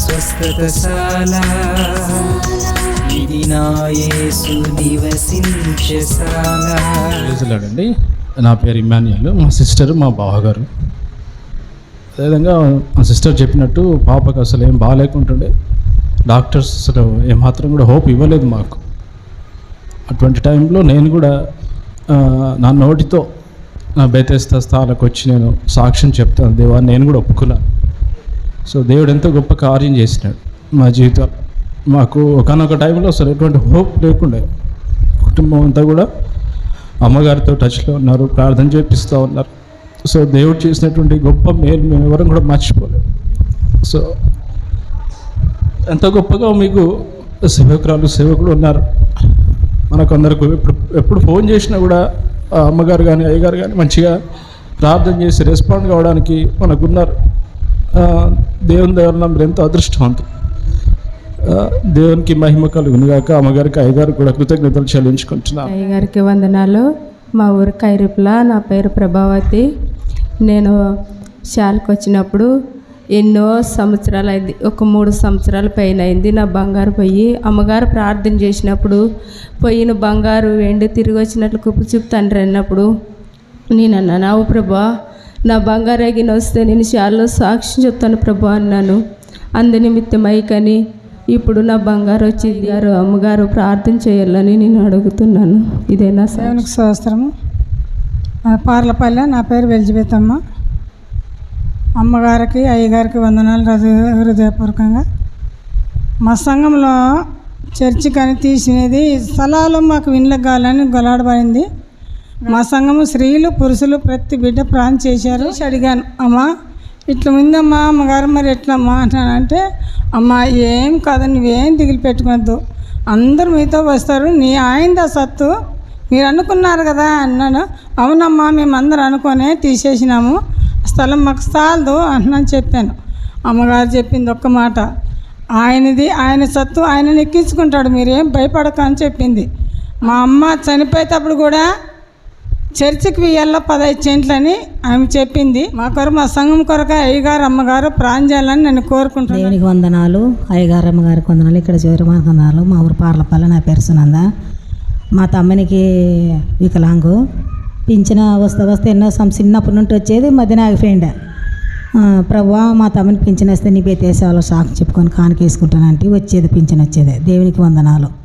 స్వస్థతశాల. ఇది నా యేసు నా పేరు ఇమాన్యుయల్ మా సిస్టర్ మా బావగారు. అదేవిధంగా మా సిస్టర్ చెప్పినట్టు పాపకు అసలు ఏం బాగాలేకుంటుండే. డాక్టర్స్ అసలు ఏమాత్రం కూడా హోప్ ఇవ్వలేదు మాకు. అటువంటి టైంలో నేను కూడా నా నోటితో నా బేతేస్త స్థాలకు వచ్చి నేను సాక్ష్యం చెప్తాను. దేవా నేను కూడా ఒప్పుకున్నాను సో దేవుడు ఎంతో గొప్ప కార్యం చేసినాడు. మా జీవితాలు మాకు ఒకనొక టైంలో అసలు ఎటువంటి హోప్ లేకుండే. కుటుంబం అంతా కూడా అమ్మగారితో టచ్లో ఉన్నారు ప్రార్థన చేపిస్తూ ఉన్నారు. సో దేవుడు చేసినటువంటి గొప్ప మేలు మేము ఎవరం కూడా మర్చిపోలేదు సో ఎంత గొప్పగా మీకు సేవకురాలు సేవకులు ఉన్నారు. మనకందరికి ఎప్పుడు ఎప్పుడు ఫోన్ చేసినా కూడా అమ్మగారు కానీ అయ్యగారు కానీ మంచిగా ప్రార్థన చేసి రెస్పాండ్ కావడానికి మనకున్నారు దేవుని దగ్గర మీరు ఎంతో అదృష్టవంతులు. దేవునికి మహిమ కలుగును కాక అమ్మగారికి అయ్యగారు కూడా కృతజ్ఞతలు చెల్లించుకుంటున్నాను అయ్యగారికి వందనాలు. మా ఊరు కైరిపుల నా పేరు ప్రభావతి. నేను శాలకు వచ్చినప్పుడు ఎన్నో సంవత్సరాలు అయింది ఒక మూడు సంవత్సరాల పైన అయింది నా బంగారు పొయ్యి. అమ్మగారు ప్రార్థన చేసినప్పుడు పొయ్యిన బంగారు వెండి తిరిగి వచ్చినట్లు కుప్పు చూపు తండ్రి అన్నప్పుడు నేను అన్నాను అవు ప్రభా నా బంగారాగిన వస్తే నేను శాలలో సాక్ష్యం చెప్తాను ప్రభు అన్నాను. అందు నిమిత్తమై కానీ ఇప్పుడు నా బంగారు వచ్చి గారు అమ్మగారు ప్రార్థన చేయాలని నేను అడుగుతున్నాను. ఇదేనా నా దేవునికి సహస్రము పార్లపల్లె నా పేరు వెలిజిబెత్తమ్మ అమ్మగారికి అయ్యగారికి వందనాలు హృదయ హృదయపూర్వకంగా. మా సంఘంలో చర్చి కానీ తీసినది స్థలాలు మాకు ఇండ్లకు కావాలని గొలాడబడింది మా సంఘము స్త్రీలు పురుషులు ప్రతి బిడ్డ ప్రాణం చేశారు. అడిగాను అమ్మా ఇట్లా ఉందమ్మా అమ్మగారు మరి ఎట్లమ్మా అంటానంటే అమ్మ ఏం కాదు నువ్వేం దిగులు పెట్టుకోవద్దు. అందరూ మీతో వస్తారు నీ ఆయిందా సత్తు. మీరు అనుకున్నారు కదా? అన్నాను. అవునమ్మా మేము అందరూ అనుకొనే తీసేసినాము. స్థలం మాకు చాలదు అంటున్నాను చెప్పాను. అమ్మగారు చెప్పింది ఒక్క మాట. ఆయనది ఆయన సత్తు ఆయన ఎక్కించుకుంటాడు మీరేం భయపడక అని చెప్పింది. మా అమ్మ చనిపోయేటప్పుడు కూడా చర్చికి వెయ్యాల పదహైదు సెంట్లని ఆమె చెప్పింది. మా కొరకు మా సంఘం కొరకు అయ్యగారు అమ్మగారు ప్రాణం చేయాలని నేను కోరుకుంటున్నాను దేవునికి వందనాలు అయ్యగారు అమ్మగారికి వందనాలు ఇక్కడ చివరి వందనాలు. మా ఊరు పార్లపల్లి నా పేరు సునంద. మా తమ్మునికి వికలాంగు. పింఛన వస్తే వస్తే ఎన్నో సం చిన్నప్పటి నుండి వచ్చేది మధ్యన ఆగిపోయిండే. ఆ, మా తమ్ముని పింఛన్ వస్తే నీ పేరు సేవలో సాకు చెప్పుకొని కానుకేసుకుంటానంటే వచ్చేది పింఛన్ వచ్చేది. దేవునికి వందనాలు.